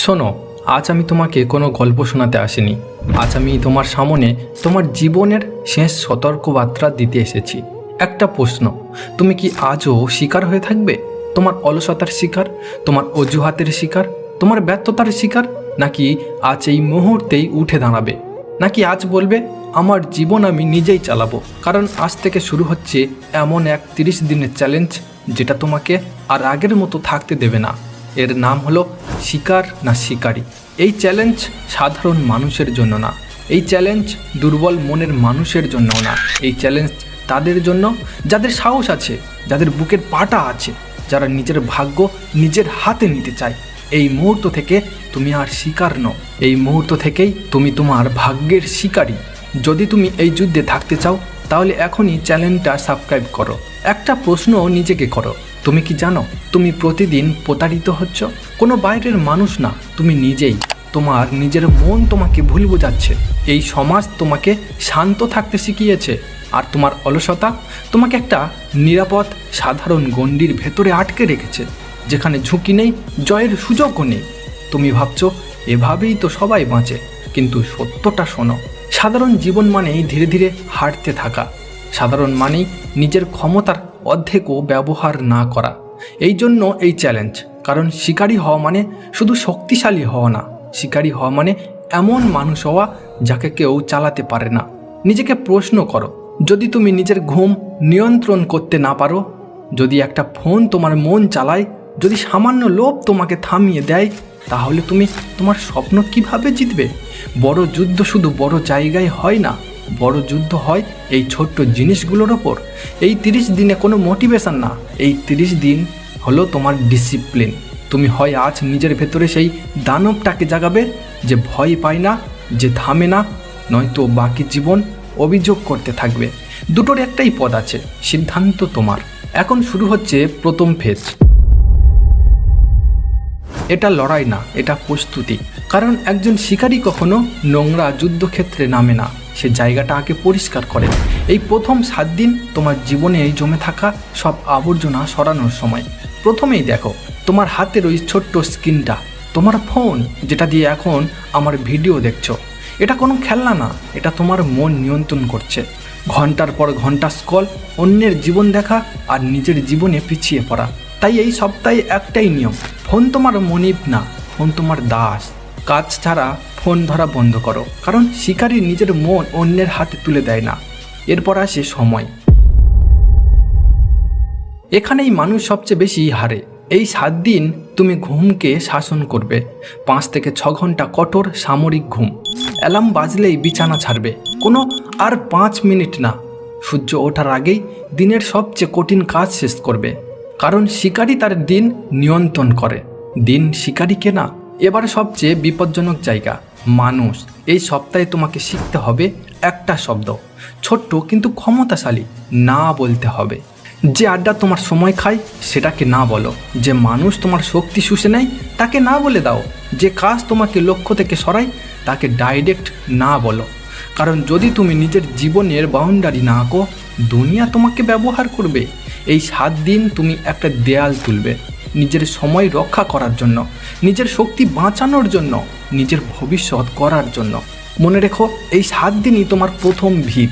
শোনো, আজ আমি তোমাকে কোনো গল্প শোনাতে আসিনি। আজ আমি তোমার সামনে তোমার জীবনের শেষ সতর্কবার্তা দিতে এসেছি। একটা প্রশ্ন, তুমি কি আজও শিকার হয়ে থাকবে? তোমার অলসতার শিকার, তোমার অজুহাতের শিকার, তোমার ব্যর্থতার শিকার, নাকি আজ এই মুহূর্তেই উঠে দাঁড়াবে? নাকি আজ বলবে, আমার জীবন আমি নিজেই চালাবো কারণ আজ থেকে শুরু হচ্ছে এমন এক তিরিশ দিনের চ্যালেঞ্জ যেটা তোমাকে আর আগের মতো থাকতে দেবে না। এর নাম হলো শিকার না শিকারী। এই চ্যালেঞ্জ সাধারণ মানুষের জন্য না। এই চ্যালেঞ্জ দুর্বল মনের মানুষের জন্য না। এই চ্যালেঞ্জ তাদের জন্য যাদের সাহস আছে, যাদের বুকের পাটা আছে, যারা নিজের ভাগ্য নিজের হাতে নিতে চায়। এই মুহূর্ত থেকে তুমি আর শিকার নও। এই মুহূর্ত থেকেই তুমি তোমার ভাগ্যের শিকারী। যদি তুমি এই যুদ্ধে থাকতে চাও, তাহলে এখনই চ্যানেলটা সাবস্ক্রাইব করো। একটা প্রশ্ন নিজেকে করো। তুমি কি জানো, তুমি প্রতিদিন প্রতারিত হচ্ছ? কোনো বাইরের মানুষ না, তুমি নিজেই। তোমার নিজের মন তোমাকে ভুল বোঝাচ্ছে। এই সমাজ তোমাকে শান্ত থাকতে শিখিয়েছে। আর তোমার অলসতা তোমাকে একটা নিরাপদ, সাধারণ গণ্ডির ভেতরে আটকে রেখেছে, যেখানে ঝুঁকি নেই, জয়ের সুযোগও নেই। তুমি ভাবছ, এভাবেই তো সবাই বাঁচে। কিন্তু সত্যটা শোনো, সাধারণ জীবন মানেই ধীরে ধীরে হাঁটতে থাকা। সাধারণ মানেই নিজের ক্ষমতার অর্ধেকও ব্যবহার না করা। এই জন্য এই চ্যালেঞ্জ কারণ শিকারী হওয়া মানে শুধু শক্তিশালী হওয়া না। শিকারী হওয়া মানে এমন মানুষ হওয়া যাকে কেউ চালাতে পারে না। নিজেকে প্রশ্ন করো, যদি তুমি নিজের ঘুম নিয়ন্ত্রণ করতে না পারো, যদি একটা ফোন তোমার মন চালায়, যদি সামান্য লোভ তোমাকে থামিয়ে দেয়, তাহলে তুমি তোমার স্বপ্ন কীভাবে জিতবে? বড় যুদ্ধ শুধু বড় জায়গায় হয় না। বড় যুদ্ধ হয় এই ছোট্ট জিনিসগুলোর ওপর। এই তিরিশ দিনে কোনো মোটিভেশন না। এই তিরিশ দিন হলো তোমার ডিসিপ্লিন। তুমি হয় আজ নিজের ভেতরে সেই দানবটাকে জাগাবে যে ভয় পায় না, যে থামে না, নয়তো বাকি জীবন অভিযোগ করতে থাকবে। দুটোর একটাই পদ আছে, সিদ্ধান্ত তোমার। এখন শুরু হচ্ছে প্রথম ফেজ। এটা লড়াই না, এটা প্রস্তুতি। কারণ একজন শিকারী কখনো নোংরা যুদ্ধক্ষেত্রে নামে না। সে জায়গাটা আগে পরিষ্কার করে। এই প্রথম সাত দিন তোমার জীবনে জমে থাকা সব আবর্জনা সরানোর সময়। প্রথমেই দেখো, তোমার হাতের ওই ছোট্ট স্ক্রিনটা, তোমার ফোন, যেটা দিয়ে এখন আমার ভিডিও দেখছ। এটা কোনো খেলনা না, এটা তোমার মন নিয়ন্ত্রণ করছে। ঘণ্টার পর ঘণ্টা স্কল অন্যের জীবন দেখা আর নিজের জীবনে পিছিয়ে পড়া। তাই এই সপ্তাহে একটাই নিয়ম, ফোন তোমার মনিব না, ফোন তোমার দাস। কাজ ছাড়া ফোন ধরা বন্ধ করো, কারণ শিকারী নিজের মন অন্যের হাতে তুলে দেয় না। এরপর আসে সময়। এখানেই মানুষ সবচেয়ে বেশি হারে। এই সাত দিন তুমি ঘুমকে শাসন করবে। পাঁচ থেকে ছ ঘণ্টা কঠোর সামরিক ঘুম। অ্যালার্ম বাজলেই বিছানা ছাড়বে। কোনো আর পাঁচ মিনিট না। সূর্য ওঠার আগেই দিনের সবচেয়ে কঠিন কাজ শেষ করবে। কারণ শিকারী তার দিন নিয়ন্ত্রণ করে। দিন শিকারীকে না এবার সবচেয়ে বিপজ্জনক জায়গা, মানুষ। এই সপ্তাহে তোমাকে শিখতে হবে একটা শব্দ। ছোট্ট কিন্তু ক্ষমতাশালী, না বলতে হবে। যে আড্ডা তোমার সময় খায়, সেটাকে না বলো। যে মানুষ তোমার শক্তি শুষে নেয়, তাকে না বলে দাও। যে কাজ তোমাকে লক্ষ্য থেকে সরায়, তাকে ডাইরেক্ট না বলো। কারণ যদি তুমি নিজের জীবনের বাউন্ডারি না আঁকো, দুনিয়া তোমাকে ব্যবহার করবে। এই সাত দিন তুমি একটা দেয়াল তুলবে। নিজের সময় রক্ষা করার জন্য, নিজের শক্তি বাঁচানোর জন্য, নিজের ভবিষ্যৎ করার জন্য। মনে রেখো, এই সাত দিনই তোমার প্রথম ভিত।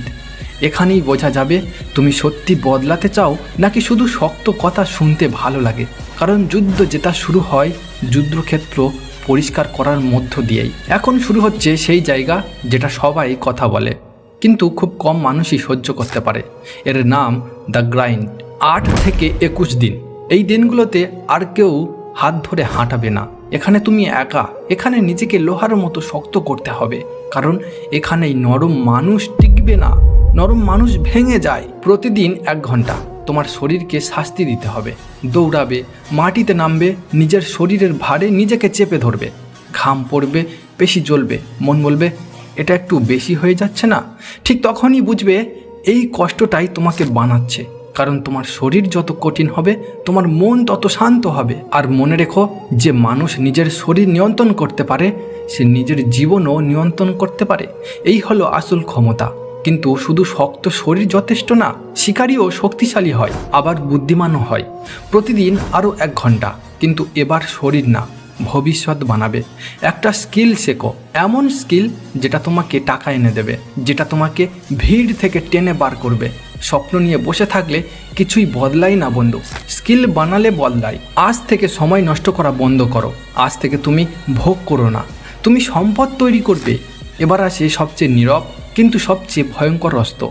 এখানেই বোঝা যাবে, তুমি সত্যি বদলাতে চাও নাকি শুধু শক্ত কথা শুনতে ভালো লাগে। কারণ যুদ্ধ যেটা শুরু হয়, যুদ্ধক্ষেত্র পরিষ্কার করার মধ্য দিয়েই। এখন শুরু হচ্ছে সেই জায়গা যেটা সবাই কথা বলে, কিন্তু খুব কম মানুষই সহ্য করতে পারে। এর নাম দ্য গ্রাইন্ড, আট থেকে একুশ দিন। এই দিনগুলোতে আর কেউ হাত ধরে হাঁটাবে না। এখানে তুমি একা। এখানে নিজেকে লোহার মতো শক্ত করতে হবে। কারণ এখানেই নরম মানুষ টিকবে না। নরম মানুষ ভেঙে যায় প্রতিদিন এক ঘণ্টা। তোমার শরীরকে শাস্তি দিতে হবে। দৌড়াবে, মাটিতে নামবে, নিজের শরীরের ভারে নিজেকে চেপে ধরবে। ঘাম পড়বে, পেশি জ্বলবে, মন বলবে, এটা একটু বেশি হয়ে যাচ্ছে না? ঠিক তখনই বুঝবে, এই কষ্টটাই তোমাকে বানাচ্ছে। কারণ তোমার শরীর যত কঠিন হবে, তোমার মন তত শান্ত হবে। আর মনে রেখো, যে মানুষ নিজের শরীর নিয়ন্ত্রণ করতে পারে, সে নিজের জীবনও নিয়ন্ত্রণ করতে পারে। এই হলো আসল ক্ষমতা। কিন্তু শুধু শক্ত শরীর যথেষ্ট না, শিকারীও শক্তিশালী হয়, আবার বুদ্ধিমানও হয়। প্রতিদিন আরও এক ঘণ্টা কিন্তু এবার শরীর না। ভবিষ্যৎ বানাবে। একটা স্কিল শেখো, এমন স্কিল যেটা তোমাকে টাকা এনে দেবে, যেটা তোমাকে ভিড় থেকে টেনে বার করবে। স্বপ্ন নিয়ে বসে থাকলে কিছুই বদলাই না বন্ধু। স্কিল বানালে বদলাই। আজ থেকে সময় নষ্ট করা বন্ধ করো। আজ থেকে তুমি ভোগ করো না। তুমি সম্পদ তৈরি করবে। এবার আসে সবচেয়ে নীরব, কিন্তু সবচেয়ে ভয়ঙ্কর অস্ত্র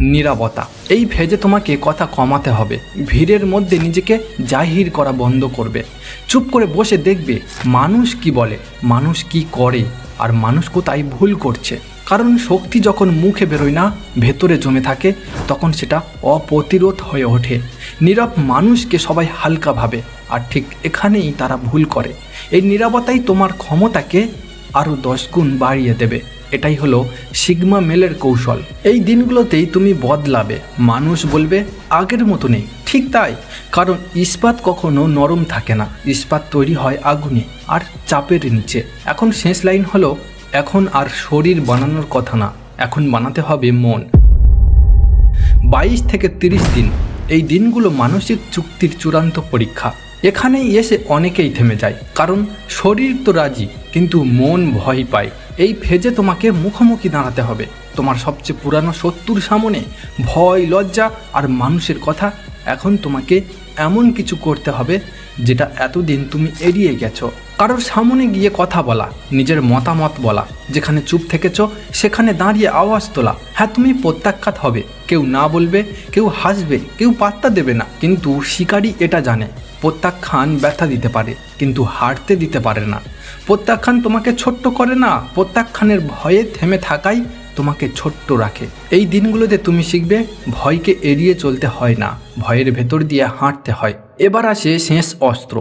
নীরবতা এই ভেজে তোমাকে কথা কমাতে হবে। ভিড়ের মধ্যে নিজেকে জাহির করা বন্ধ করবে। চুপ করে বসে দেখবে, মানুষ কি বলে, মানুষ কি করে, আর মানুষ কোথায় ভুল করছে। কারণ শক্তি যখন মুখে বেরোয় না, ভেতরে জমে থাকে, তখন সেটা অপ্রতিরোধ হয়ে ওঠে। নীরব মানুষকে সবাই হালকা ভাবে, আর ঠিক এখানেই তারা ভুল করে। এই নীরবতাই তোমার ক্ষমতাকে আরও দশ গুণ বাড়িয়ে দেবে। এটাই হলো সিগমা মেলের কৌশল। এই দিনগুলোতেই তুমি বদলাবে, মানুষ বলবে, আগের মতো নেই ঠিক তাই, কারণ ইস্পাত কখনো নরম থাকে না। ইস্পাত তৈরি হয় আগুনে আর চাপের নিচে। এখন শেষ লাইন হলো, এখন আর শরীর বানানোর কথা না, এখন বানাতে হবে মন। বাইশ থেকে তিরিশ দিন, এই দিনগুলো মানসিক চুক্তির চূড়ান্ত পরীক্ষা। এখানেই এসে অনেকেই থেমে যায়, কারণ শরীর তো রাজি, কিন্তু মন ভয় পায়। এই ফেজে তোমাকে মুখোমুখি দাঁড়াতে হবে। তোমার সবচেয়ে পুরানো শত্রুর সামনে ভয়, লজ্জা আর মানুষের কথা এখন তোমাকে এমন কিছু করতে হবে যেটা এতদিন তুমি এড়িয়ে গেছো। কারোর সামনে গিয়ে কথা বলা, নিজের মতামত বলা, যেখানে চুপ থেকেছ সেখানে দাঁড়িয়ে আওয়াজ তোলা। হ্যাঁ তুমি প্রত্যাখ্যাত হবে। কেউ না বলবে, কেউ হাসবে, কেউ পাত্তা দেবে না, কিন্তু শিকারী এটা জানে। প্রত্যাখ্যান ব্যথা দিতে পারে, কিন্তু হারতে দিতে পারে না। প্রত্যাখ্যান তোমাকে ছোট্ট করে না, প্রত্যাখ্যানের ভয়ে থেমে থাকাই তোমাকে ছোট্ট রাখে। এই দিনগুলোতে তুমি শিখবে, ভয়কে এড়িয়ে চলতে হয় না, ভয়ের ভেতর দিয়ে হাঁটতে হয়। এবার আসে শেষ অস্ত্র।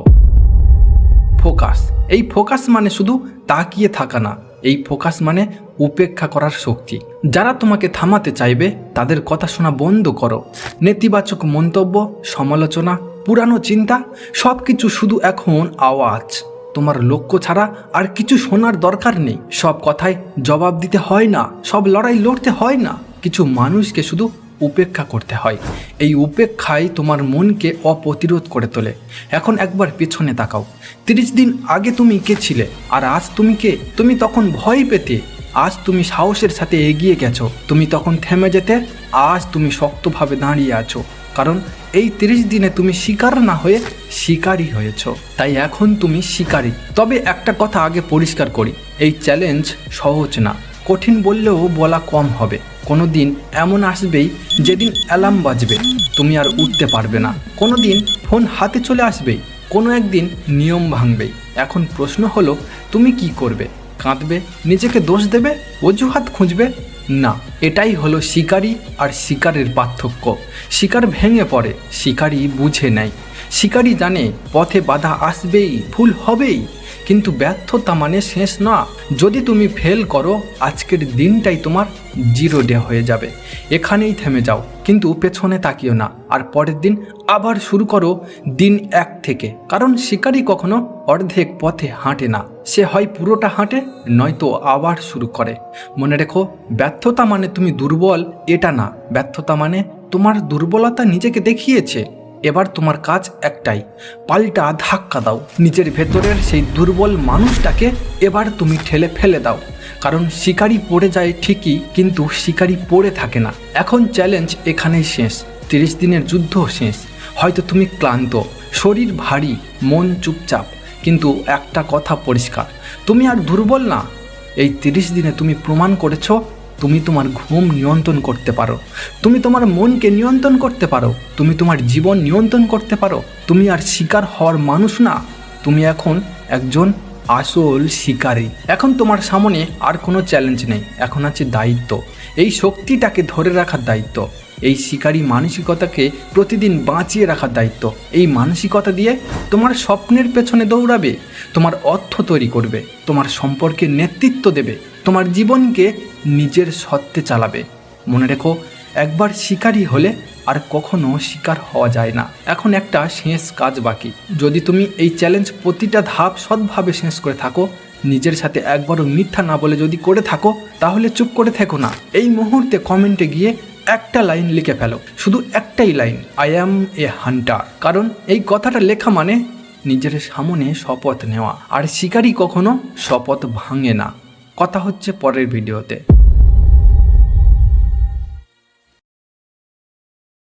ফোকাস। এই ফোকাস মানে শুধু তাকিয়ে থাকা না, এই ফোকাস মানে উপেক্ষা করার শক্তি। যারা তোমাকে থামাতে চাইবে, তাদের কথা শোনা বন্ধ করো। নেতিবাচক মন্তব্য, সমালোচনা পুরানো চিন্তা সব কিছু শুধু এখন আওয়াজ। তোমার লক্ষ্য ছাড়া আর কিছু শোনার দরকার নেই। সব কথায় জবাব দিতে হয় না, সব লড়াই লড়তে হয় না। কিছু মানুষকে শুধু উপেক্ষা করতে হয়। এই উপেক্ষাই তোমার মনকে অপ্রতিরোধ করে তোলে। এখন একবার পেছনে তাকাও। তিরিশ দিন আগে তুমি কে ছিলে? আর আজ তুমি কে? তুমি তখন ভয় পেতে। আজ তুমি সাহসের সাথে এগিয়ে গেছো। তুমি তখন থেমে যেতে। আজ তুমি শক্তভাবে দাঁড়িয়ে আছো। কারণ এই তিরিশ দিনে তুমি শিকার না হয়ে শিকারই হয়েছ। তাই এখন তুমি শিকারী। তবে একটা কথা আগে পরিষ্কার করি, এই চ্যালেঞ্জ সহজ না। কঠিন বললেও বলা কম হবে। কোনো দিন এমন আসবেই যেদিন অ্যালার্ম বাজবে, তুমি আর উঠতে পারবে না। কোনো দিন ফোন হাতে চলে আসবেই, কোনো একদিন নিয়ম ভাঙবেই। এখন প্রশ্ন হলো, তুমি কি করবে? কাঁদবে? নিজেকে দোষ দেবে? অজুহাত খুঁজবে? না এটাই হলো শিকারি আর শিকারের পার্থক্য। শিকার ভেঙে পড়ে শিকারি বুঝে নেয়। শিকারী জানে, পথে বাধা আসবেই, ভুল হবেই। কিন্তু ব্যর্থতা মানে শেষ না। যদি তুমি ফেল করো, আজকের দিনটাই তোমার জিরো ডে হয়ে যাবে। এখানেই থেমে যাও, কিন্তু পেছনে তাকিও না। আর পরের দিন আবার শুরু করো দিন এক থেকে। কারণ শিকারী কখনো অর্ধেক পথে হাঁটে না। সে হয় পুরোটা হাঁটে, নয়তো আবার শুরু করে। মনে রেখো, ব্যর্থতা মানে তুমি দুর্বল, এটা না। ব্যর্থতা মানে তোমার দুর্বলতা নিজেকে দেখিয়েছে। এবার তোমার কাজ একটাই, পাল্টা ধাক্কা দাও। নিজের ভেতরের সেই দুর্বল মানুষটাকে এবার তুমি ঠেলে ফেলে দাও। কারণ শিকারি পড়ে যায় ঠিকই, কিন্তু শিকারি পড়ে থাকে না। এখন চ্যালেঞ্জ এখানেই শেষ, তিরিশ দিনের যুদ্ধ শেষ। হয়তো তুমি ক্লান্ত, শরীর ভারী, মন চুপচাপ, কিন্তু একটা কথা পরিষ্কার, তুমি আর দুর্বল না। এই তিরিশ দিনে তুমি প্রমাণ করেছ তুমি তোমার ঘুম নিয়ন্ত্রণ করতে পারো। তুমি তোমার মনকে নিয়ন্ত্রণ করতে পারো। তুমি তোমার জীবন নিয়ন্ত্রণ করতে পারো। তুমি আর শিকার হওয়ার মানুষ না। তুমি এখন একজন আসল শিকারী। এখন তোমার সামনে আর কোনো চ্যালেঞ্জ নেই। এখন আছে দায়িত্ব। এই শক্তিটাকে ধরে রাখার দায়িত্ব। এই শিকারী মানসিকতাকে প্রতিদিন বাঁচিয়ে রাখার দায়িত্ব। এই মানসিকতা দিয়ে তোমার স্বপ্নের পেছনে দৌড়াবে। তোমার অর্থ তৈরি করবে। তোমার সম্পর্কে নেতৃত্ব দেবে। তোমার জীবনকে নিজের সত্ত্বে চালাবে। মনে রেখো, একবার শিকারী হলে আর কখনো শিকার হওয়া যায় না। এখন একটা শেষ কাজ বাকি। যদি তুমি এই চ্যালেঞ্জ প্রতিটা ধাপ সৎভাবে শেষ করে থাকো, নিজের সাথে একবারও মিথ্যা না বলে যদি করে থাকো, তাহলে চুপ করে থেকো না। এই মুহূর্তে কমেন্টে গিয়ে একটা লাইন লিখে ফেলো। শুধু একটাই line I am a hunter কারণ এই কথাটা লেখা মানে নিজের সামনে শপথ নেওয়া। আর শিকারই কখনো শপথ ভাঙে না। কথা হচ্ছে পরের ভিডিওতে।